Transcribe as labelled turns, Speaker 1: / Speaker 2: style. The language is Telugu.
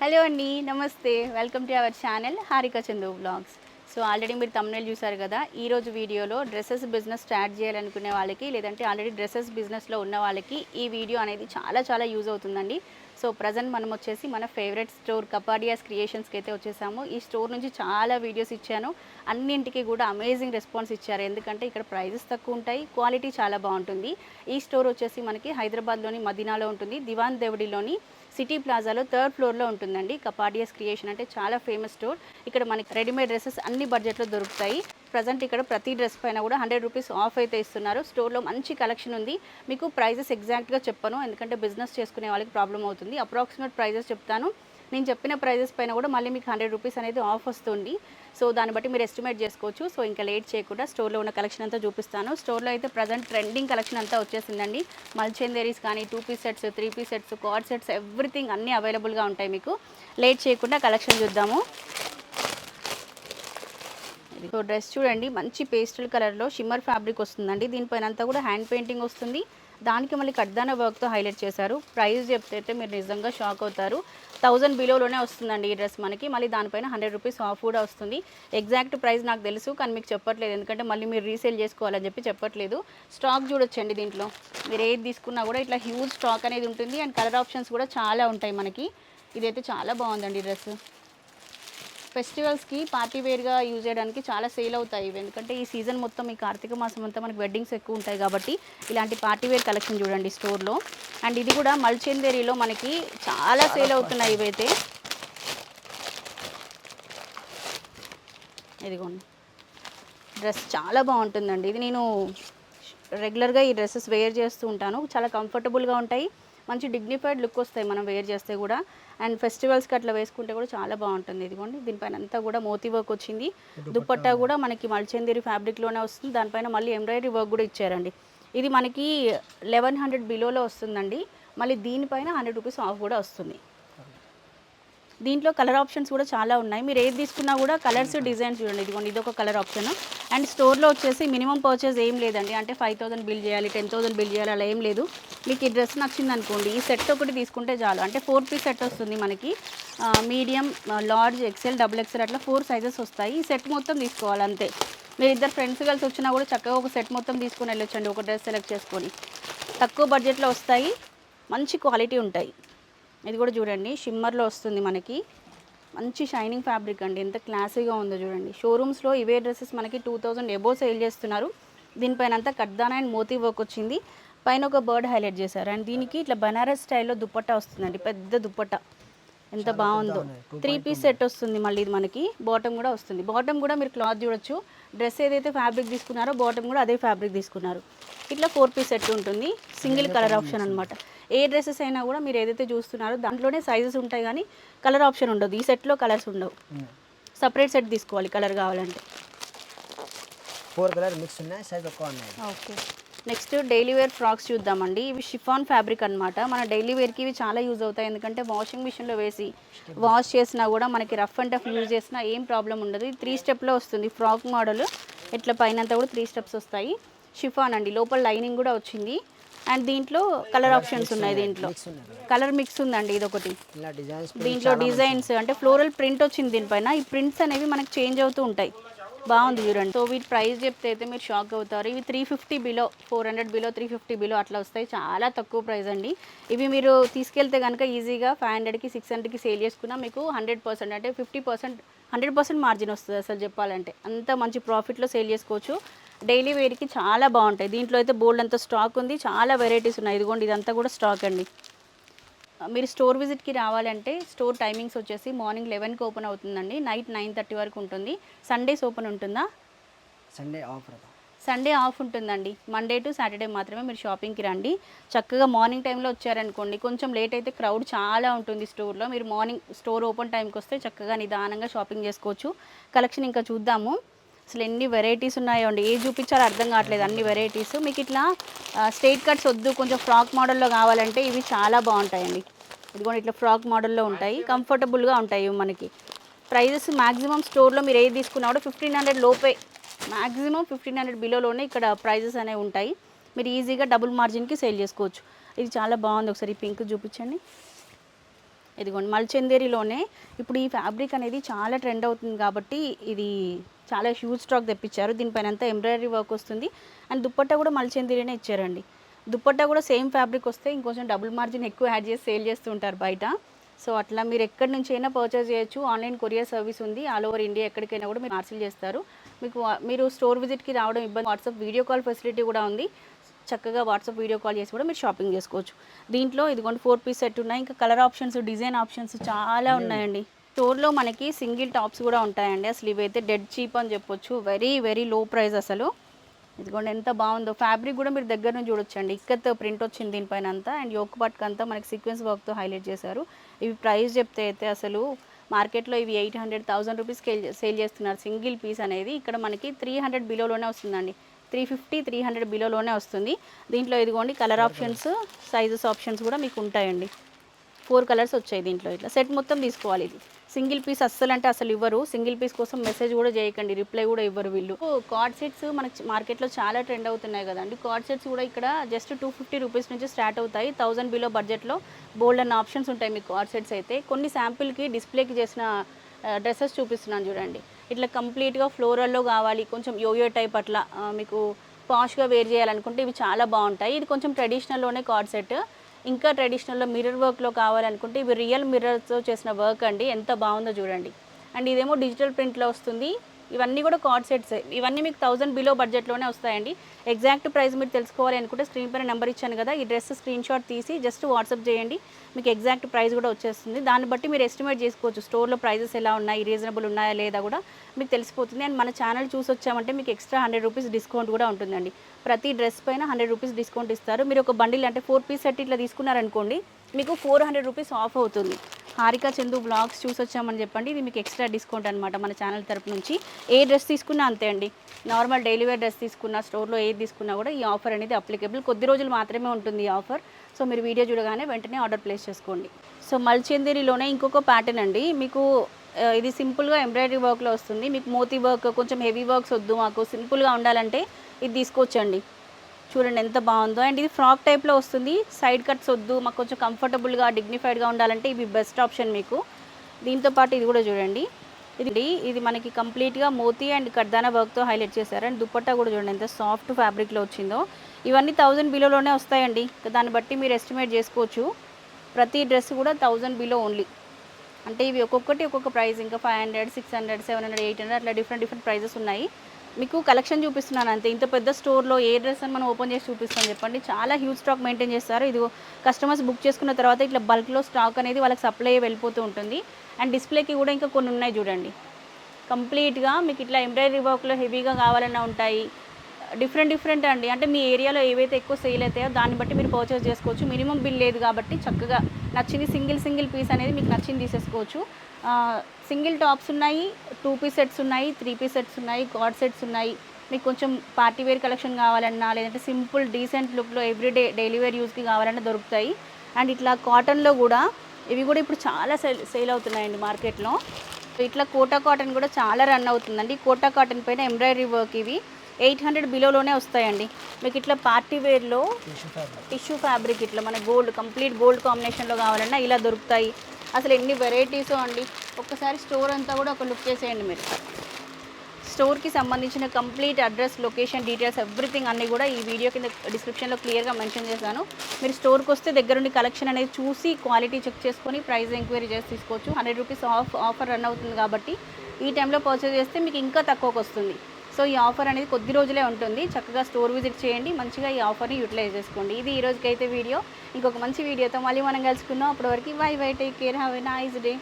Speaker 1: హలో అండి నమస్తే. Welcome to our channel Harika Chandu blogs so already మీరు తమిళ చూసారు కదా ఈరోజు వీడియోలో డ్రెస్సెస్ బిజినెస్ స్టార్ట్ చేయాలనుకునే వాళ్ళకి లేదంటే ఆల్రెడీ డ్రెస్సెస్ బిజినెస్లో ఉన్న వాళ్ళకి ఈ వీడియో అనేది చాలా చాలా యూజ్ అవుతుందండి. సో ప్రజెంట్ మనం వచ్చేసి మన ఫేవరెట్ స్టోర్ కపాడియాస్ క్రియేషన్స్కి అయితే వచ్చేసాము. ఈ స్టోర్ నుంచి చాలా వీడియోస్ ఇచ్చాను. అన్నింటికి కూడా అమేజింగ్ రెస్పాన్స్ ఇచ్చారు. ఎందుకంటే ఇక్కడ ప్రైజెస్ తక్కువ ఉంటాయి క్వాలిటీ చాలా బాగుంటుంది. ఈ స్టోర్ వచ్చేసి మనకి హైదరాబాద్లోని మదీనాలో ఉంటుంది దివాన్ దేవుడిలోని సిటీ ప్లాజాలో థర్డ్ ఫ్లోర్లో ఉంటుందండి. కపాడియస్ క్రియేషన్ అంటే చాలా ఫేమస్ స్టోర్. ఇక్కడ మనకి రెడీమేడ్ డ్రెస్సెస్ అన్ని బడ్జెట్లో దొరుకుతాయి. ప్రజెంట్ ఇక్కడ ప్రతి డ్రెస్ పైన కూడా హండ్రెడ్ రూపీస్ ఆఫ్ అయితే ఇస్తున్నారు. స్టోర్లో మంచి కలెక్షన్ ఉంది. మీకు ప్రైజెస్ ఎగ్జాక్ట్గా చెప్పను. ఎందుకంటే బిజినెస్ చేసుకునే వాళ్ళకి ప్రాబ్లం అవుతుంది. అప్రాక్సిమేట్ ప్రైజెస్ చెప్తాను. నేను చెప్పిన ప్రైజెస్ పైన కూడా మళ్ళీ మీకు హండ్రెడ్ రూపీస్ అనేది ఆఫ్ వస్తుంది. సో దాన్ని బట్టి మీరు ఎస్టిమేట్ చేసుకోవచ్చు. సో ఇంకా లేట్ చేయకుండా స్టోర్లో ఉన్న కలెక్షన్ అంతా చూపిస్తాను. స్టోర్లో అయితే ప్రజెంట్ ట్రెండింగ్ కలెక్షన్ అంతా వచ్చేసిందండి. మల్చేందేరీస్ కానీ two piece sets three piece sets co-ord sets everything అన్నీ అవైలబుల్గా ఉంటాయి మీకు. లేట్ చేయకుండా కలెక్షన్ చూద్దాము. సో డ్రెస్ చూడండి. మంచి పేస్టల్ కలర్లో షిమ్మర్ ఫ్యాబ్రిక్ వస్తుందండి. దీనిపైన అంతా కూడా హ్యాండ్ పెయింటింగ్ వస్తుంది. దానికి మళ్ళీ కడ్దాన వర్క్తో హైలైట్ చేశారు. ప్రైస్ చెప్తే మీరు నిజంగా షాక్ అవుతారు. థౌజండ్ బిలోలోనే వస్తుందండి ఈ డ్రెస్ మనకి. మళ్ళీ దానిపైన హండ్రెడ్ రూపీస్ ఆఫ్ కూడా వస్తుంది. ఎగ్జాక్ట్ ప్రైస్ నాకు తెలుసు కానీ మీకు చెప్పట్లేదు. ఎందుకంటే మళ్ళీ మీరు రీసేల్ చేసుకోవాలని చెప్పి చెప్పట్లేదు. స్టాక్ చూడొచ్చండి దీంట్లో. మీరు ఏది తీసుకున్నా కూడా ఇట్లా హ్యూజ్ స్టాక్ అనేది ఉంటుంది. అండ్ కలర్ ఆప్షన్స్ కూడా చాలా ఉంటాయి మనకి. ఇదైతే చాలా బాగుందండి డ్రెస్ ఫెస్టివల్స్కి పార్టీ వేర్గా యూజ్ చేయడానికి చాలా సేల్ అవుతాయి ఇవి. ఎందుకంటే ఈ సీజన్ మొత్తం ఈ కార్తీక మాసం అంతా మనకి వెడ్డింగ్స్ ఎక్కువ ఉంటాయి కాబట్టి ఇలాంటి పార్టీ వేర్ కలెక్షన్ చూడండి స్టోర్లో. అండ్ ఇది కూడా మల్చెందేరిలో మనకి చాలా సేల్ అవుతున్నాయి ఇవైతే. ఇదిగోండి. డ్రెస్ చాలా బాగుంటుందండి. ఇది నేను రెగ్యులర్గా ఈ డ్రెస్సెస్ వేర్ చేస్తూ ఉంటాను. చాలా కంఫర్టబుల్గా ఉంటాయి. మంచి డిగ్నిఫైడ్ లుక్ వస్తాయి మనం వేర్ చేస్తే కూడా. అండ్ ఫెస్టివల్స్కి అట్లా వేసుకుంటే కూడా చాలా బాగుంటుంది. ఇదిగోండి దీనిపైన అంతా కూడా మోతీ వర్క్ వచ్చింది. దుపట్టా కూడా మనకి మల్చందేరి ఫ్యాబ్రిక్లోనే వస్తుంది. దానిపైన మళ్ళీ ఎంబ్రాయిడరీ వర్క్ కూడా ఇచ్చారండి. ఇది మనకి లెవెన్ హండ్రెడ్ బిలోలో వస్తుందండి. మళ్ళీ దీనిపైన హండ్రెడ్ రూపీస్ ఆఫ్ కూడా వస్తుంది. దీంట్లో కలర్ ఆప్షన్స్ కూడా చాలా ఉన్నాయి. మీరు ఏది తీసుకున్నా కూడా కలర్స్ డిజైన్స్ చూడండి. ఇదిగోండి ఇది ఒక కలర్ ఆప్షన్. అండ్ స్టోర్లో వచ్చేసి మినిమం పర్చేస్ ఏం లేదండి. అంటే ఫైవ్ థౌసండ్ బిల్ చేయాలి టెన్ థౌసండ్ బిల్ చేయాలి అలా ఏం లేదు. మీకు ఈ డ్రెస్ నచ్చింది అనుకోండి. ఈ సెట్ ఒకటి తీసుకుంటే చాలు. అంటే ఫోర్ పీస్ సెట్ వస్తుంది మనకి. Medium large XL double XL అట్లా ఫోర్ సైజెస్ వస్తాయి. ఈ సెట్ మొత్తం తీసుకోవాలి అంతే. మీరు ఇద్దరు ఫ్రెండ్స్ కలిసి వచ్చినా కూడా చక్కగా ఒక సెట్ మొత్తం తీసుకుని వెళ్ళొచ్చండి. ఒక డ్రెస్ సెలెక్ట్ చేసుకొని. తక్కువ బడ్జెట్లో వస్తాయి. మంచి క్వాలిటీ ఉంటాయి. ఇది కూడా చూడండి షిమ్మర్లో వస్తుంది మనకి. మంచి షైనింగ్ ఫ్యాబ్రిక్ అండి ఎంత క్లాసీగా ఉందో చూడండి. షోరూమ్స్లో ఇవే డ్రెస్సెస్ మనకి టూ థౌజండ్ ఎబో సేల్ చేస్తున్నారు. దీనిపైన అంతా కడ్దానా అండ్ మోతీ వర్క్ వచ్చింది. పైన ఒక బర్డ్ హైలైట్ చేశారు. అండ్ దీనికి ఇట్లా బనారస్ స్టైల్లో దుప్పట్టా వస్తుందండి పెద్ద దుప్పట్టా. ఎంత బాగుందో. త్రీ పీస్ సెట్ వస్తుంది మళ్ళీ ఇది మనకి. బాటమ్ కూడా వస్తుంది. బాటమ్ కూడా మీరు క్లాత్ చూడొచ్చు. డ్రెస్ ఏదైతే ఫ్యాబ్రిక్ తీసుకున్నారో బాటమ్ కూడా అదే ఫ్యాబ్రిక్ తీసుకున్నారు. ఇట్లా ఫోర్ పీస్ సెట్ ఉంటుంది. సింగిల్ కలర్ ఆప్షన్ అనమాట ఏ డ్రెస్సెస్ అయినా కూడా మీరు ఏదైతే చూస్తున్నారో దాంట్లోనే సైజెస్ ఉంటాయి కానీ కలర్ ఆప్షన్ ఉండదు. ఈ సెట్లో కలర్స్ ఉండవు. సపరేట్ సెట్ తీసుకోవాలి కలర్ కావాలంటే.
Speaker 2: ఫోర్ కలర్ మిక్స్ ఉన్నాయి సైజ్ ఎక్కువ ఉన్నాయి.
Speaker 1: Okay next daily wear frocks చూద్దామండి. ఇవి షిఫాన్ ఫ్యాబ్రిక్ అన్నమాట. మన డైలీ వేర్కి ఇవి చాలా యూజ్ అవుతాయి. ఎందుకంటే వాషింగ్ మిషన్లో వేసి వాష్ చేసినా కూడా మనకి రఫ్ అండ్ టఫ్ యూజ్ చేసినా ఏం ప్రాబ్లం ఉండదు. ఇది త్రీ స్టెప్లో వస్తుంది. ఫ్రాక్ మోడల్ ఇట్లా పైన అంతా కూడా త్రీ స్టెప్స్ వస్తాయి. షిఫాన్ అండి. లోపల లైనింగ్ కూడా వచ్చింది. అండ్ దీంట్లో కలర్ ఆప్షన్స్ ఉన్నాయి దీంట్లో. కలర్ మిక్స్ ఉందండి ఇది ఒకటి దీంట్లో డిజైన్స్ అంటే ఫ్లోరల్ ప్రింట్ వచ్చింది దీనిపైన. ఈ ప్రింట్స్ అనేవి మనకి చేంజ్ అవుతూ ఉంటాయి. బాగుంది చూడండి. సో వీటి ప్రైస్ చెప్తే అయితే మీరు షాక్ అవుతారు. ఇవి three fifty below four hundred below three fifty below అట్లా వస్తాయి. చాలా తక్కువ ప్రైస్ అండి. ఇవి మీరు తీసుకెళ్తే కనుక ఈజీగా ఫైవ్ హండ్రెడ్కి సిక్స్ హండ్రెడ్కి సేల్ చేసుకున్నా మీకు హండ్రెడ్ పర్సెంట్ అంటే fifty percent hundred percent margin వస్తుంది అసలు చెప్పాలంటే. అంత మంచి ప్రాఫిట్లో సేల్ చేసుకోవచ్చు. డైలీ వేర్కి చాలా బాగుంటాయి. దీంట్లో అయితే బోల్డ్ అంత స్టాక్ ఉంది. చాలా వెరైటీస్ ఉన్నాయి. ఇదిగోండి ఇదంతా కూడా స్టాక్ అండి. మీరు స్టోర్ విజిట్కి రావాలంటే స్టోర్ టైమింగ్స్ వచ్చేసి మార్నింగ్ లెవెన్కి ఓపెన్ అవుతుందండి. నైట్ నైన్ థర్టీ వరకు ఉంటుంది. సండేస్ ఓపెన్ ఉంటుందా?
Speaker 2: సండే ఆఫర్
Speaker 1: సండే ఆఫ్ ఉంటుందండి. మండే టు సాటర్డే మాత్రమే మీరు షాపింగ్కి రండి. చక్కగా మార్నింగ్ టైంలో వచ్చారనుకోండి కొంచెం లేట్ అయితే క్రౌడ్ చాలా ఉంటుంది స్టోర్లో. మీరు మార్నింగ్ స్టోర్ ఓపెన్ టైంకి వస్తే చక్కగా నిదానంగా షాపింగ్ చేసుకోవచ్చు. కలెక్షన్ ఇంకా చూద్దాము. అసలు ఎన్ని వెరైటీస్ ఉన్నాయో అండి. ఏ చూపించాలో అర్థం కావట్లేదు అన్ని వెరైటీస్ మీకు ఇట్లా స్ట్రైట్ కట్స్ వద్దు కొంచెం ఫ్రాక్ మోడల్లో కావాలంటే ఇవి చాలా బాగుంటాయండి. ఇదిగోండి ఇట్లా ఫ్రాక్ మోడల్లో ఉంటాయి. కంఫర్టబుల్గా ఉంటాయి మనకి. ప్రైజెస్ మ్యాక్సిమం స్టోర్లో మీరు ఏది తీసుకున్నా కూడా ఫిఫ్టీన్ హండ్రెడ్ లోపే మ్యాక్సిమం ఫిఫ్టీన్ హండ్రెడ్ బిలోలోనే ఇక్కడ ప్రైజెస్ అనేవి ఉంటాయి. మీరు ఈజీగా డబుల్ మార్జిన్కి సేల్ చేసుకోవచ్చు. ఇది చాలా బాగుంది. ఒకసారి పింక్ చూపించండి. ఇదిగోండి మల్చందేరిలోనే ఇప్పుడు ఈ ఫ్యాబ్రిక్ అనేది చాలా ట్రెండ్ అవుతుంది కాబట్టి ఇది చాలా హ్యూజ్ స్టాక్ తెప్పించారు. దీనిపైన అంతా ఎంబ్రాయిడరీ వర్క్ వస్తుంది. అండ్ దుప్పట్టా కూడా మల్చందేరినే ఇచ్చారండి. దుప్పట్టా కూడా సేమ్ ఫ్యాబ్రిక్ వస్తే ఇంకొంచెం డబుల్ మార్జిన్ ఎక్కువ యాడ్ చేసి సేల్ చేస్తూ ఉంటారు బయట. సో అట్లా మీరు ఎక్కడి నుంచి అయినా పర్చేస్ చేయొచ్చు. ఆన్లైన్ కొరియర్ సర్వీస్ ఉంది. ఆల్ ఓవర్ ఇండియా ఎక్కడికైనా కూడా మీరు పార్సిల్ చేస్తారు. మీకు మీరు స్టోర్ విజిట్కి రావడం ఇబ్బంది. వాట్సాప్ వీడియో కాల్ ఫెసిలిటీ కూడా ఉంది. చక్కగా వాట్సాప్ వీడియో కాల్ చేసి కూడా మీరు షాపింగ్ చేసుకోవచ్చు. దీంట్లో ఇదిగోండి ఫోర్ పీస్ సెట్ ఉన్నాయి. ఇంకా కలర్ ఆప్షన్స్ డిజైన్ ఆప్షన్స్ చాలా ఉన్నాయండి. స్టోర్లో మనకి సింగిల్ టాప్స్ కూడా ఉంటాయండి. అసలు ఇవైతే డెడ్ చీప్ అని చెప్పొచ్చు. వెరీ వెరీ లో ప్రైస్ అసలు. ఇదిగోండి ఎంత బాగుందో. ఫ్యాబ్రిక్ కూడా మీరు దగ్గర నుంచి చూడొచ్చండి. ఇక్కత్ ప్రింట్ వచ్చింది దీనిపైన అంతా అండ్ యోక్ పట్క్ అంతా మనకి సీక్వెన్స్ వర్క్తో హైలైట్ చేశారు. ఇవి ప్రైస్ చెప్తే అయితే అసలు మార్కెట్లో ఇవి eight hundred thousand rupees sale చేస్తున్నారు. సింగిల్ పీస్ అనేది ఇక్కడ మనకి త్రీ హండ్రెడ్ బిలోలోనే వస్తుందండి. త్రీ ఫిఫ్టీ త్రీ హండ్రెడ్ బిలోలోనే వస్తుంది. దీంట్లో ఇదిగోండి కలర్ ఆప్షన్స్ సైజెస్ ఆప్షన్స్ కూడా మీకు ఉంటాయండి. ఫోర్ కలర్స్ వచ్చాయి దీంట్లో ఇట్లా. సెట్ మొత్తం తీసుకోవాలి ఇది. సింగిల్ పీస్ అస్సలు అంటే అసలు ఇవ్వరు. సింగిల్ పీస్ కోసం మెసేజ్ కూడా చేయకండి. రిప్లై కూడా ఇవ్వరు వీళ్ళు. కార్డ్ సెట్స్ మనకి మార్కెట్లో చాలా ట్రెండ్ అవుతున్నాయి కదండి. కార్డ్ సెట్స్ కూడా ఇక్కడ జస్ట్ టూ ఫిఫ్టీ రూపీస్ నుంచి స్టార్ట్ అవుతాయి. థౌసండ్ బిలో బడ్జెట్లో బోల్డ్ అన్న ఆప్షన్స్ ఉంటాయి మీకు కార్డ్ సెట్స్ అయితే. కొన్ని శాంపిల్కి డిస్ప్లేకి చేసిన డ్రెస్సెస్ చూపిస్తున్నాను చూడండి. ఇట్లా కంప్లీట్గా ఫ్లోరల్లో కావాలి. కొంచెం యోయో టైప్ అట్లా మీకు పాష్గా వేర్ చేయాలనుకుంటే ఇవి చాలా బాగుంటాయి. ఇది కొంచెం ట్రెడిషనల్లోనే కార్డ్ సెట్ ఇంకా ట్రెడిషనల్లో మిర్రర్ వర్క్లో కావాలనుకుంటే ఇవి రియల్ మిర్రర్తో చేసిన వర్క్ అండి. ఎంత బాగుందో చూడండి. అండ్ ఇదేమో డిజిటల్ ప్రింట్లో వస్తుంది. ఇవన్నీ కూడా కార్డ్ సెట్స్ ఇవన్నీ మీకు థౌసండ్ బిలో బడ్జెట్లోనే వస్తాయండి. ఎగ్జాక్ట్ ప్రైస్ మీరు తెలుసుకోవాలి అనుకుంటే స్క్రీన్ పైన నెంబర్ ఇచ్చాను కదా ఈ డ్రెస్ స్క్రీన్ షాట్ తీసి జస్ట్ వాట్సాప్ చేయండి. మీకు ఎగ్జాక్ట్ ప్రైస్ కూడా వచ్చేస్తుంది. దాన్ని బట్టి మీరు ఎస్టిమేట్ చేసుకోవచ్చు స్టోర్లో ప్రైజెస్ ఎలా ఉన్నాయి రీజనబుల్ ఉన్నాయా లేదా కూడా మీకు తెలిసిపోతుంది. అండ్ మన ఛానల్ చూసి వచ్చామంటే మీకు ఎక్స్ట్రా హండ్రెడ్ రూపీస్ డిస్కౌంట్ కూడా ఉంటుందండి. ప్రతి డ్రెస్ పైన హండ్రెడ్ రూపీస్ డిస్కౌంట్ ఇస్తారు. మీరు ఒక బండిల్ అంటే ఫోర్ పీస్ సెట్ ఇట్లా తీసుకున్నారనుకోండి మీకు ఫోర్ హండ్రెడ్ రూపీస్ ఆఫ్ అవుతుంది. హారిక చందు బ్లాగ్స్ చూసి వచ్చామని చెప్పండి. ఇది మీకు ఎక్స్ట్రా డిస్కౌంట్ అనమాట మన ఛానల్ తరపు నుంచి. ఏ డ్రెస్ తీసుకున్నా అంతే అండి. నార్మల్ డైలీ వేర్ డ్రెస్ తీసుకున్నా స్టోర్లో ఏది తీసుకున్నా కూడా ఈ ఆఫర్ అనేది అప్లికేబుల్ కొద్ది రోజులు మాత్రమే ఉంటుంది ఈ ఆఫర్. సో మీరు వీడియో చూడగానే వెంటనే ఆర్డర్ ప్లేస్ చేసుకోండి. సో మల్చందేరిలోనే ఇంకొక ప్యాటర్న్ అండి. మీకు ఇది సింపుల్గా ఎంబ్రాయిడరీ వర్క్లో వస్తుంది. మీకు మోతీ వర్క్ కొంచెం హెవీ వర్క్స్ వద్దు మాకు. సింపుల్గా ఉండాలంటే ఇది తీసుకోవచ్చండి. చూడండి ఎంత బాగుందో. అండ్ ఇది ఫ్రాక్ టైప్లో వస్తుంది. సైడ్ కట్స్ వద్దు. మాకు కొంచెం కంఫర్టబుల్గా డిగ్నిఫైడ్గా ఉండాలంటే ఇవి బెస్ట్ ఆప్షన్ మీకు. దీంతో పాటు ఇది కూడా చూడండి. ఇది ఇది మనకి కంప్లీట్గా మోతీ అండ్ కర్దానా వర్క్తో హైలైట్ చేశారు. అండ్ దుపట్టా కూడా చూడండి ఎంత సాఫ్ట్ ఫ్యాబ్రిక్లో వచ్చిందో. ఇవన్నీ థౌజండ్ బిలోలోనే వస్తాయండి. దాన్ని బట్టి మీరు ఎస్టిమేట్ చేసుకోవచ్చు. ప్రతి డ్రెస్ కూడా థౌజండ్ బిలో ఓన్లీ అంటే ఇవి ఒక్కొక్కటి ఒక్కొక్క ప్రైస్ ఇంకా five hundred six hundred seven hundred eight hundred అట్లా డిఫరెంట్ డిఫరెంట్ ప్రైజెస్ ఉన్నాయి. మీకు కలెక్షన్ చూపిస్తున్నాను అంతే. ఇంత పెద్ద స్టోర్లో ఏ డ్రెస్ అని మనం ఓపెన్ చేసి చూపిస్తాం చెప్పండి. చాలా హ్యూజ్ స్టాక్ మెయింటైన్ చేస్తారు. ఇది కస్టమర్స్ బుక్ చేసుకున్న తర్వాత ఇట్లా బల్క్లో స్టాక్ అనేది వాళ్ళకి సప్లై అయ్యి వెళ్ళిపోతూ ఉంటుంది. అండ్ డిస్ప్లేకి కూడా ఇంకా కొన్ని ఉన్నాయి చూడండి. కంప్లీట్గా మీకు ఇట్లా ఎంబ్రాయిడరీ వర్క్లో హెవీగా కావాలన్నా ఉంటాయి. డిఫరెంట్ డిఫరెంట్ అండి. అంటే మీ ఏరియాలో ఏవైతే ఎక్కువ సేల్ అవుతాయో దాన్ని బట్టి మీరు పర్చేస్ చేసుకోవచ్చు. మినిమం బిల్ లేదు కాబట్టి చక్కగా నచ్చింది సింగిల్ సింగిల్ పీస్ అనేది మీకు నచ్చింది తీసేసుకోవచ్చు. సింగిల్ టాప్స్ ఉన్నాయి టూ పీస్ సెట్స్ ఉన్నాయి త్రీ పీస్ సెట్స్ ఉన్నాయి కార్డ్ సెట్స్ ఉన్నాయి. మీకు కొంచెం పార్టీ వేర్ కలెక్షన్ కావాలన్నా లేదంటే సింపుల్ డీసెంట్ లుక్లో ఎవ్రీడే డైలీ వేర్ యూస్కి కావాలన్నా దొరుకుతాయి. అండ్ ఇట్లా కాటన్లో కూడా ఇవి కూడా ఇప్పుడు చాలా సేల్ సేల్ అవుతున్నాయండి మార్కెట్లో. ఇట్లా కోటా కాటన్ కూడా చాలా రన్ అవుతుందండి. కోటా కాటన్ పైన ఎంబ్రాయిడరీ వర్క్ ఇవి ఎయిట్ హండ్రెడ్ బిలోలోనే వస్తాయండి. మీకు ఇట్లా పార్టీ వేర్లో
Speaker 2: టిష్యూ ఫ్యాబ్రిక్.
Speaker 1: టిష్యూ ఫ్యాబ్రిక్ ఇట్లా మన గోల్డ్ కంప్లీట్ గోల్డ్ కాంబినేషన్లో కావాలన్నా ఇలా దొరుకుతాయి. అసలు ఎన్ని వెరైటీస్ అండి. ఒక్కసారి స్టోర్ అంతా కూడా ఒక లుక్ చేసేయండి మీరు. స్టోర్కి సంబంధించిన complete address location details everything అన్నీ కూడా ఈ వీడియో కింద డిస్క్రిప్షన్లో క్లియర్గా మెన్షన్ చేశాను. మీరు స్టోర్కి వస్తే దగ్గరుండి కలెక్షన్ అనేది చూసి క్వాలిటీ చెక్ చేసుకొని ప్రైస్ ఎంక్వైరీ చేసి తీసుకోవచ్చు. Hundred rupees off offer run అవుతుంది కాబట్టి ఈ టైంలో పర్చేస్ చేస్తే మీకు ఇంకా తక్కువకి వస్తుంది. సో ఈ ఆఫర్ అనేది కొద్ది రోజులే ఉంటుంది. చక్కగా స్టోర్ విజిట్ చేయండి. మంచిగా ఈ ఆఫర్ని యూటిలైజ్ చేసుకోండి. ఇది ఈ రోజుకైతే వీడియో. ఇంకొక మంచి వీడియోతో మళ్ళీ మనం కలుసుకుందాం. అప్పటి వరకు bye bye take care. Have a nice day.